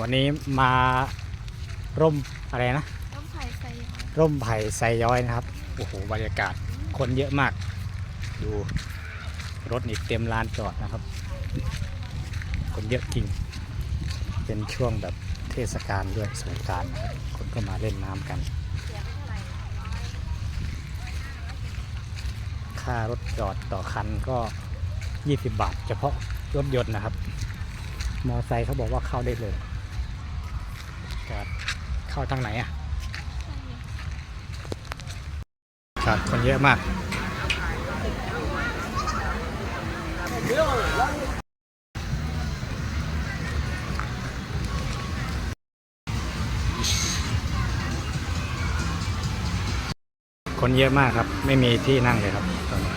วันนี้มาร่มอะไรนะ ต้องไผ่ใส่ยาร่มไผ่ไซย้อยนะครับ โอ้โห บรรยากาศคนเยอะมาก ดูรถนี่เต็มลานจอดนะครับ คนเยอะจริง เป็นช่วงแบบเทศกาลด้วยสงกรารนะครับคนก็มาเล่นน้ำกัน ค่ารถจอดต่อคันก็ 20 บาท เฉพาะรถยนต์นะครับ มอไซค์เขาบอกว่าเข้าได้เลย จอดเข้าทางไหนอะครับคนเยอะมากคนเยอะมากครับ ไม่มีที่นั่งเลยครับตอนนี้